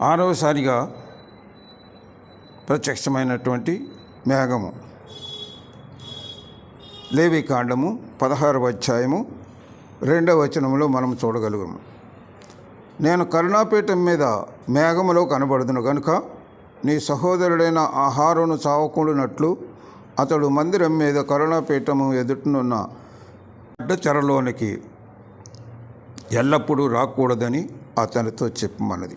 ఆరవసారిగా ప్రత్యక్షమైనటువంటి మేఘము. లేవి కాండము పదహారవ అధ్యాయము రెండవ వచనంలో మనం చూడగలుగుము. నేను కరుణాపీఠం మీద మేఘములో కనబడుదును కనుక నీ సహోదరుడైన ఆహారును చావకుండునట్లు అతడు మందిరం మీద కరుణాపీఠము ఎదుటనున్న అడ్డచెరలోనికి ఎల్లప్పుడూ రాకూడదని అతనితో చెప్పమన్నది.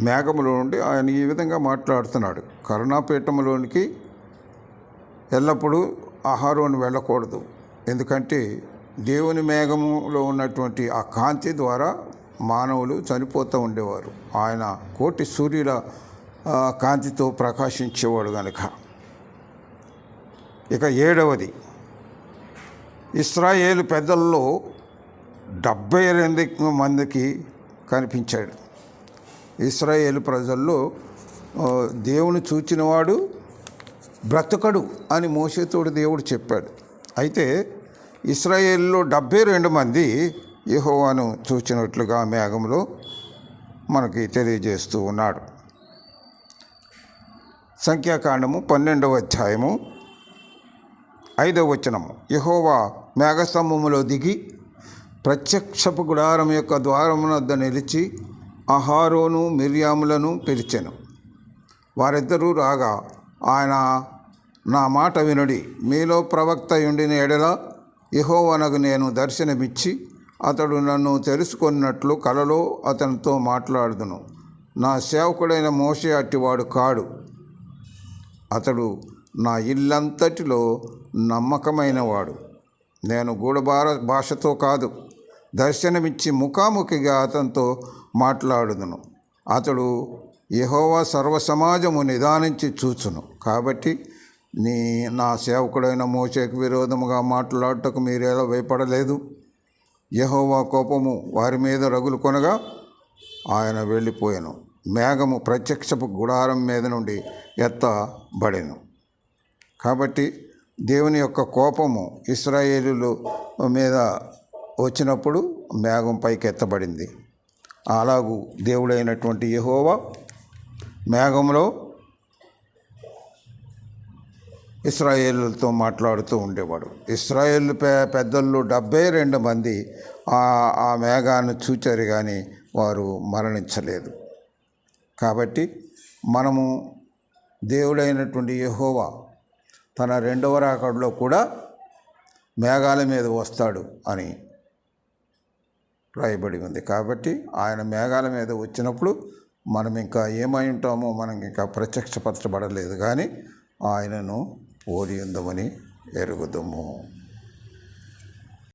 మేఘములో నుండి ఆయన ఈ విధంగా మాట్లాడుతున్నాడు. కరుణాపీఠములోనికి ఎల్లప్పుడూ ఆహారం వెళ్ళకూడదు. ఎందుకంటే దేవుని మేఘములో ఉన్నటువంటి ఆ కాంతి ద్వారా మానవులు చనిపోతూ ఉండేవారు. ఆయన కోటి సూర్యుల కాంతితో ప్రకాశించేవాడు కనుక ఇక ఏడవది. ఇస్రాయేల్ పెద్దల్లో డెబ్బై రెండు మందికి కనిపించాడు. ఇస్రాయేల్ ప్రజల్లో దేవుని చూచినవాడు బ్రతకడు అని మోసేతోడు దేవుడు చెప్పాడు. అయితే ఇస్రాయేల్లో డెబ్బై రెండు మంది యహోవాను చూచినట్లుగా మేఘంలో మనకి తెలియజేస్తూ ఉన్నాడు. సంఖ్యాకాండము పన్నెండవ అధ్యాయము ఐదవ వచనము. యహోవా మేఘస్తంభములో దిగి ప్రత్యక్షపు గుడారం యొక్క ద్వారమునద్ద నిలిచి అహారోను మిర్యాములను పిలిచెను. వారిద్దరూ రాగా ఆయన నా మాట వినుడి. మీలో ప్రవక్త ఉండిన ఎడల యహోవనకు నేను దర్శనమిచ్చి అతడు నన్ను తెలుసుకున్నట్లు కలలో అతనితో మాట్లాడుదును. నా సేవకుడైన మోసే అట్టివాడు కాడు. అతడు నా ఇల్లంతటిలో నమ్మకమైనవాడు. నేను గూఢభార భాషతో కాదు దర్శనమిచ్చి ముఖాముఖిగా అతనితో మాట్లాడుదును. అతడు యహోవా సర్వ సమాజము నిదానించి చూచును. కాబట్టి నీ నా సేవకుడైన మోసేకు విరోధముగా మాట్లాడుటకు మీరేలా భయపడలేదు? యహోవా కోపము వారి మీద రగులు కొనగా ఆయన వెళ్ళిపోయాను. మేఘము ప్రత్యక్షపు గుడారం మీద నుండి ఎత్తబడెను. కాబట్టి దేవుని యొక్క కోపము ఇస్రాయేలు మీద వచ్చినప్పుడు మేఘం పైకి ఎత్తబడింది అలాగూ దేవుడైనటువంటి యహోవా మేఘంలో ఇస్రాయేళ్ళతో మాట్లాడుతూ ఉండేవాడు. ఇస్రాయేల్ పే పెద్దల్లో డెబ్బై రెండు మంది ఆ మేఘాన్ని చూచారు కానీ వారు మరణించలేదు. కాబట్టి మనము దేవుడైనటువంటి యెహోవా తన రెండవ రాకడలో కూడా మేఘాల మీద వస్తాడు అని రాయబడి ఉంది. కాబట్టి ఆయన మేఘాల మీద వచ్చినప్పుడు మనం ఇంకా ఏమై ఉంటామో మనం ఇంకా ప్రత్యక్షపరచబడలేదు. కానీ ఆయనను పోలి ఉందమని ఎరుగుదము.